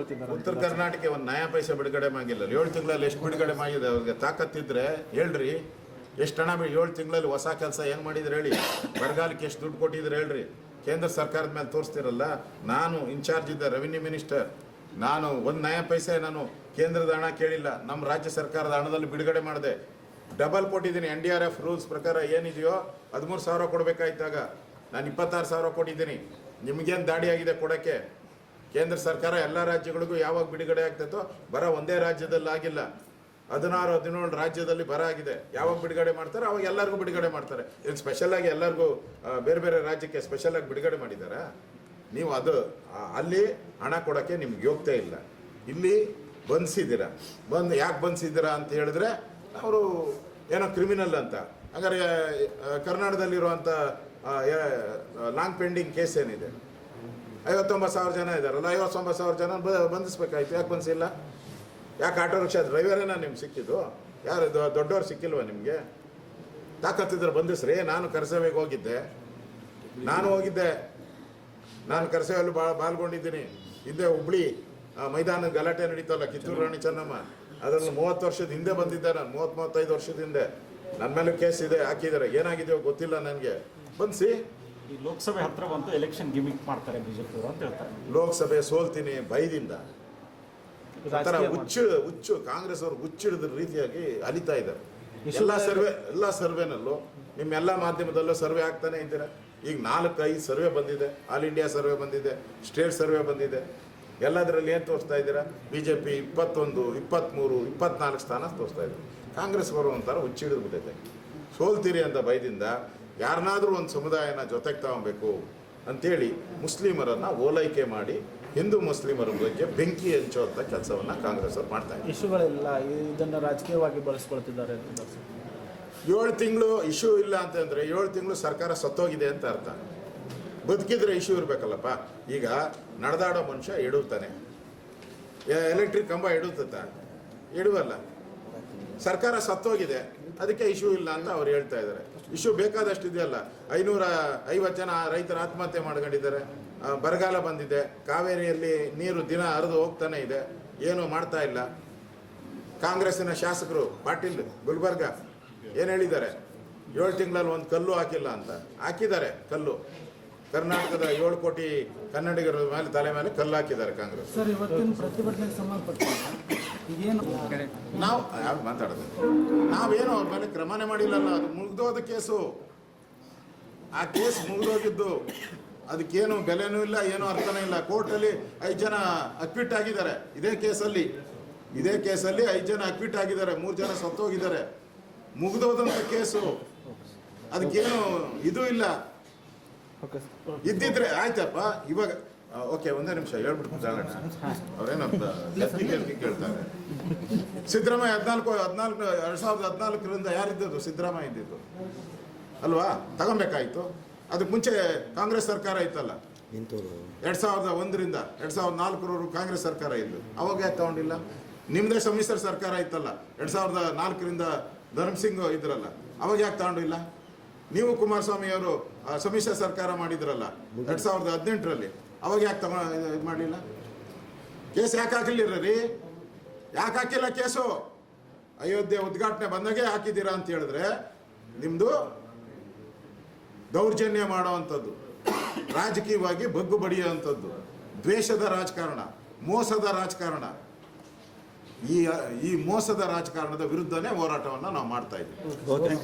ಬಳಸ್ಕೊಳ್ತಿದ್ದಾರೆ ಉತ್ತರ ಕರ್ನಾಟಕ ಒಂದು ನಯಾ ಪೈಸೆ ಬಿಡುಗಡೆ ಮಾಡಿಲ್ಲ ಏಳು ತಿಂಗಳಲ್ಲಿ ಎಷ್ಟು ಬಿಡುಗಡೆ ಮಾಡಿದೆ ಅವ್ರಿಗೆ ತಾಕತ್ತಿದ್ರೆ ಹೇಳ್ರಿ. ಎಷ್ಟು ಹಣ ಏಳು ತಿಂಗಳಲ್ಲಿ ಹೊಸ ಕೆಲಸ ಹೆಂಗ್ ಮಾಡಿದ್ರೆ ಹೇಳಿ. ಬರಗಾಲಕ್ಕೆ ಎಷ್ಟು ದುಡ್ಡು ಕೊಟ್ಟಿದ್ರೆ ಹೇಳ್ರಿ. ಕೇಂದ್ರ ಸರ್ಕಾರದ ಮೇಲೆ ತೋರಿಸ್ತಿರಲ್ಲ ನಾನು ಇನ್ಚಾರ್ಜ್ ಇದ್ದ ರೆವಿನ್ಯೂ ಮಿನಿಸ್ಟರ್ ನಾನು ಒಂದು ನಯಾ ಪೈಸೆ ನಾನು ಕೇಂದ್ರದ ಹಣ ಕೇಳಿಲ್ಲ. ನಮ್ಮ ರಾಜ್ಯ ಸರ್ಕಾರದ ಹಣದಲ್ಲಿ ಬಿಡುಗಡೆ ಮಾಡಿದೆ. ಡಬಲ್ ಕೊಟ್ಟಿದ್ದೀನಿ N D R F rules ಪ್ರಕಾರ ಏನಿದೆಯೋ ಹದಿಮೂರು ಸಾವಿರ ಕೊಡಬೇಕಾಯ್ತಾಗ. ನಾನು ಇಪ್ಪತ್ತಾರು ಸಾವಿರ ಕೊಟ್ಟಿದ್ದೀನಿ. ನಿಮಗೇನು ದಾಡಿ ಆಗಿದೆ ಕೊಡೋಕ್ಕೆ? ಕೇಂದ್ರ ಸರ್ಕಾರ ಎಲ್ಲ ರಾಜ್ಯಗಳಿಗೂ ಯಾವಾಗ ಬಿಡುಗಡೆ ಆಗ್ತೈತೋ ಬರ ಒಂದೇ ರಾಜ್ಯದಲ್ಲಿ ಆಗಿಲ್ಲ ಹದಿನಾರು, ಹದಿನೇಳು ರಾಜ್ಯದಲ್ಲಿ ಬರ ಆಗಿದೆ. ಯಾವಾಗ ಬಿಡುಗಡೆ ಮಾಡ್ತಾರೆ? ಅವಾಗ ಎಲ್ಲರಿಗೂ ಬಿಡುಗಡೆ ಮಾಡ್ತಾರೆ. ಇದು ಸ್ಪೆಷಲ್ ಆಗಿ ಎಲ್ಲರಿಗೂ ಬೇರೆ ಬೇರೆ ರಾಜ್ಯಕ್ಕೆ ಸ್ಪೆಷಲ್ ಆಗಿ ಬಿಡುಗಡೆ ಮಾಡಿದ್ದಾರಾ ನೀವು ಅದು ಅಲ್ಲಿ ಹಣ ಕೊಡೋಕ್ಕೆ ನಿಮ್ಗೆ ಯೋಗ್ಯತೆ ಇಲ್ಲ. ಇಲ್ಲಿ ಬಂಧಿಸಿದ್ದೀರಾ ಬಂದು, ಯಾಕೆ ಬಂಧಿಸಿದ್ದೀರಾ ಅಂತ ಹೇಳಿದ್ರೆ, ಅವರು ಏನೋ ಕ್ರಿಮಿನಲ್ ಅಂತ. ಹಾಗಾದ್ರೆ ಕರ್ನಾಟಕದಲ್ಲಿರುವಂಥ ಲಾಂಗ್ ಪೆಂಡಿಂಗ್ ಕೇಸ್ ಏನಿದೆ. ಐವತ್ತೊಂಬತ್ತು ಸಾವಿರ ಜನ ಇದ್ದಾರಲ್ಲ ಐವತ್ತೊಂಬತ್ತು ಸಾವಿರ ಜನ ಬ- ಬಂಧಿಸ್ಬೇಕಾಯ್ತು. ಯಾಕೆ ಬಂದಿಸಿಲ್ಲ ಯಾಕೆ ಆಟೋ ರಿಕ್ಷಾ ಡ್ರೈವರೇನ ನಿಮ್ಗೆ ಸಿಕ್ಕಿದ್ದು? ಯಾರು ದೊಡ್ಡವ್ರು ಸಿಕ್ಕಿಲ್ವ ನಿಮಗೆ? ತಾಕತ್ತಿದ್ರೆ ಬಂಧಿಸ್ರಿ. ನಾನು ಕರ್ತವ್ಯಕ್ಕೆ ಹೋಗಿದ್ದೆ. ನಾನು ಹೋಗಿದ್ದೆ. ನಾನು ಕರ್ತವ್ಯದಲ್ಲಿ ಬಾ ಪಾಲ್ಗೊಂಡಿದ್ದೀನಿ. ಹಿಂದೆ ಹುಬ್ಳಿ ಆ, ಮೈದಾನ ಗಲಾಟೆ ನಡೀತಲ್ಲ ಕಿತ್ತೂರು ರಾಣಿ ಚೆನ್ನಮ್ಮ. ಅದರಲ್ಲಿ ಮೂವತ್ತು ವರ್ಷದ ಹಿಂದೆ ಬಂದಿದ್ದೆ ನಾನು ಮೂವತ್ತು ಮೂವತ್ತೈದು ವರ್ಷದ ಹಿಂದೆ. ನನ್ನ ಮೇಲೆ ಕೇಸ್ ಇದೆ ಹಾಕಿದ್ದಾರೆ. ಏನಾಗಿದೆಯೋ ಗೊತ್ತಿಲ್ಲ ನನಗೆ. ಬಂಧಿಸಿ ಈ ಲೋಕಸಭೆ ಹತ್ರ ಬಂತು ಎಲೆಕ್ಷನ್ ಗಿಮಿಕ್ ಮಾಡ್ತಾರೆ ಬಿಜೆಪಿ ಅವರು ಅಂತ ಹೇಳ್ತಾರೆ. ಲೋಕಸಭೆ ಸೋಲ್ತೀನಿ ಭಯದಿಂದ. ಒಂಥರ ಹುಚ್ಚು ಹುಚ್ಚು ಕಾಂಗ್ರೆಸ್ ಅವರು ಹುಚ್ಚಿಡಿದ ರೀತಿಯಾಗಿ ಅಲಿತಾ ಇದ್ದಾರೆ. ಎಲ್ಲ ಸರ್ವೆ ಎಲ್ಲ ಸರ್ವೆನಲ್ಲೂ ನಿಮ್ಮ ಎಲ್ಲ ಮಾಧ್ಯಮದಲ್ಲೂ ಸರ್ವೆ ಆಗ್ತಾನೆ ಇದ್ದೀರ ಈಗ ನಾಲ್ಕು ಐದು ಸರ್ವೆ ಬಂದಿದೆ. ಆಲ್ ಇಂಡಿಯಾ ಸರ್ವೆ ಬಂದಿದೆ. ಸ್ಟೇಟ್ ಸರ್ವೆ ಬಂದಿದೆ. ಎಲ್ಲದರಲ್ಲಿ ಏನು ತೋರಿಸ್ತಾ ಇದ್ದೀರಾ? ಬಿ ಜೆ ಪಿ ಇಪ್ಪತ್ತೊಂದು ಇಪ್ಪತ್ತ್ಮೂರು ಇಪ್ಪತ್ನಾಲ್ಕು ಸ್ಥಾನ ತೋರಿಸ್ತಾ ಇದ್ದಾರೆ. ಕಾಂಗ್ರೆಸ್ ಬರೋ ಒಂಥರ ಹುಚ್ಚಿಡಿದು ಬಿಟ್ಟಿದೆ ಸೋಲ್ತೀರಿ ಅಂತ ಭಯದಿಂದ ಯಾರನ್ನಾದ್ರೂ ಒಂದು ಸಮುದಾಯನ ಜೊತೆಗೆ ತಗೊಬೇಕು ಅಂಥೇಳಿ ಮುಸ್ಲಿಮರನ್ನು ಓಲೈಕೆ ಮಾಡಿ ಹಿಂದೂ ಮುಸ್ಲಿಮರ ಬಗ್ಗೆ ಬೆಂಕಿ ಹಂಚುವಂಥ ಕೆಲಸವನ್ನು ಕಾಂಗ್ರೆಸ್ ಅವರು ಮಾಡ್ತಾ ಇದ್ದಾರೆ. ಇಶ್ಯೂಗಳೆಲ್ಲ ಇದನ್ನು ರಾಜಕೀಯವಾಗಿ ಬಳಸ್ಕೊಳ್ತಿದ್ದಾರೆ ಏಳು ತಿಂಗಳು ಇಶ್ಯೂ ಇಲ್ಲ ಅಂತಂದರೆ ಏಳು ತಿಂಗಳು ಸರ್ಕಾರ ಸತ್ತೋಗಿದೆ ಅಂತ ಅರ್ಥ. ಬದುಕಿದ್ರೆ ಇಶ್ಯೂ ಇರಬೇಕಲ್ಲಪ್ಪ. ಈಗ ನಡೆದಾಡೋ ಮನುಷ್ಯ ಇಡುತ್ತಾನೆ ಎಲೆಕ್ಟ್ರಿಕ್ ಕಂಬ ಇಡುತ್ತ ಎಡುವಲ್ಲ. ಸರ್ಕಾರ ಸತ್ತೋಗಿದೆ. ಅದಕ್ಕೆ ಇಶ್ಯೂ ಇಲ್ಲ ಅಂತ ಅವ್ರು ಹೇಳ್ತಾ ಇದ್ದಾರೆ. ಇಶ್ಯೂ ಬೇಕಾದಷ್ಟು ಇದೆಯಲ್ಲ. ಐನೂರ ಐವತ್ತು ಜನ ರೈತರ ಆತ್ಮಹತ್ಯೆ ಮಾಡ್ಕೊಂಡಿದ್ದಾರೆ. ಬರಗಾಲ ಬಂದಿದೆ. ಕಾವೇರಿಯಲ್ಲಿ ನೀರು ದಿನ ಹರಿದು ಹೋಗ್ತಾನೆ ಇದೆ. ಏನು ಮಾಡ್ತಾ ಇಲ್ಲ. ಕಾಂಗ್ರೆಸ್ಸಿನ ಶಾಸಕರು ಪಾಟೀಲ್ ಗುಲ್ಬರ್ಗ ಏನು ಹೇಳಿದ್ದಾರೆ? ಏಳು ತಿಂಗಳಲ್ಲಿ ಒಂದು ಕಲ್ಲು ಹಾಕಿಲ್ಲ ಅಂತ. ಹಾಕಿದ್ದಾರೆ ಕಲ್ಲು. ಕರ್ನಾಟಕದ ಏಳು ಕೋಟಿ ಕನ್ನಡಿಗರ ಮೇಲೆ ತಲೆ ಮೇಲೆ ಕಲ್ಲು ಹಾಕಿದ್ದಾರೆ ಕಾಂಗ್ರೆಸ್. ಪ್ರತಿಭಟನೆಗೆ ನಾವು ಯಾರು ಮಾತಾಡೋದು? ನಾವೇನು ಅವ್ರ ಮೇಲೆ ಕ್ರಮನೇ ಮಾಡಿಲ್ಲಲ್ಲ ಅದು ಮುಗ್ದೋದ ಕೇಸು. ಆ ಕೇಸ್ ಮುಗ್ದೋಗಿದ್ದು ಅದಕ್ಕೇನು ಬೆಲೆನೂ ಇಲ್ಲ ಏನೂ ಅರ್ಥನೇ ಇಲ್ಲ. ಕೋರ್ಟಲ್ಲಿ ಐದು ಜನ ಅಕ್ವಿಟ್ ಆಗಿದ್ದಾರೆ. ಇದೇ ಕೇಸಲ್ಲಿ. ಇದೇ ಕೇಸಲ್ಲಿ ಐದು ಜನ ಅಕ್ವಿಟ್ ಆಗಿದ್ದಾರೆ. ಮೂರು ಜನ ಸತ್ತೋಗಿದ್ದಾರೆ. ಮುಗ್ದೋದಂತ ಕೇಸು. ಅದಕ್ಕೇನು ಇದು ಇಲ್ಲ. ಇದ್ದಿದ್ರೆ ಆಯ್ತಪ್ಪ ಇವಾಗ ಓಕೆ ಒಂದೇ ನಿಮಿಷ ಹೇಳ್ಬಿಟ್ಟು ಜಾಗಣ ಅವ್ರೇನೋ ಗತ್ತಿಗೆ ಗತ್ತಿಗೆ ಕೇಳ್ತಾರೆ. ಸಿದ್ದರಾಮಯ್ಯ ಹದಿನಾಲ್ಕು ಹದಿನಾಲ್ಕು ಎರಡ್ ಸಾವಿರದ ಹದಿನಾಲ್ಕರಿಂದ ಯಾರಿದ್ದದ್ದು ಸಿದ್ದರಾಮಯ್ಯ ಇದ್ದಿದ್ದು. ಅಲ್ವಾ? ತಗೊಬೇಕಾಯ್ತು. ಅದಕ್ಕೆ ಮುಂಚೆ ಕಾಂಗ್ರೆಸ್ ಸರ್ಕಾರ ಇತ್ತಲ್ಲ? ಎರಡ್ ಸಾವಿರದ ಒಂದರಿಂದ ಎರಡ್ ಸಾವಿರದ ನಾಲ್ಕರವರು ಕಾಂಗ್ರೆಸ್ ಸರ್ಕಾರ ಇದ್ದು. ಅವಾಗ ಯಾಕೆ ತಗೊಂಡಿಲ್ಲ? ನಿಮ್ಮದೇ ಸಮ್ಮಿಶ್ರ ಸರ್ಕಾರ ಇತ್ತಲ್ಲ? ಎರಡ್ ಸಾವಿರದ ನಾಲ್ಕರಿಂದ ಧರ್ಮಸಿಂಗ್ ಇದ್ರಲ್ಲ. ಅವಾಗ ಯಾಕೆ ತಗೊಂಡಿಲ್ಲ? ನೀವು ಕುಮಾರಸ್ವಾಮಿ ಅವರು ಸಮ್ಮಿಶ್ರ ಸರ್ಕಾರ ಮಾಡಿದ್ರಲ್ಲ? ಎರಡ್ ಸಾವಿರದ ಹದಿನೆಂಟರಲ್ಲಿ. ಅವಾಗ ಯಾಕೆ ತಗೋ ಇದು ಮಾಡಲಿಲ್ಲ? ಕೇಸ್ ಯಾಕೆ ಹಾಕಲಿಲ್ಲ ರೀ? ಯಾಕೆ ಹಾಕಿಲ್ಲ ಕೇಸು? ಅಯೋಧ್ಯೆ ಉದ್ಘಾಟನೆ ಬಂದಾಗೆ ಹಾಕಿದ್ದೀರಾ ಅಂತ ಹೇಳಿದ್ರೆ ನಿಮ್ಮದು ದೌರ್ಜನ್ಯ ಮಾಡುವಂಥದ್ದು, ರಾಜಕೀಯವಾಗಿ ಬಗ್ಗು ಬಡಿಯುವಂಥದ್ದು, ದ್ವೇಷದ ರಾಜಕಾರಣ, ಮೋಸದ ರಾಜಕಾರಣ. ಈ ಈ ಮೋಸದ ರಾಜಕಾರಣದ ವಿರುದ್ಧನೇ ಹೋರಾಟವನ್ನು ನಾವು ಮಾಡ್ತಾ ಇದ್ದೀವಿ.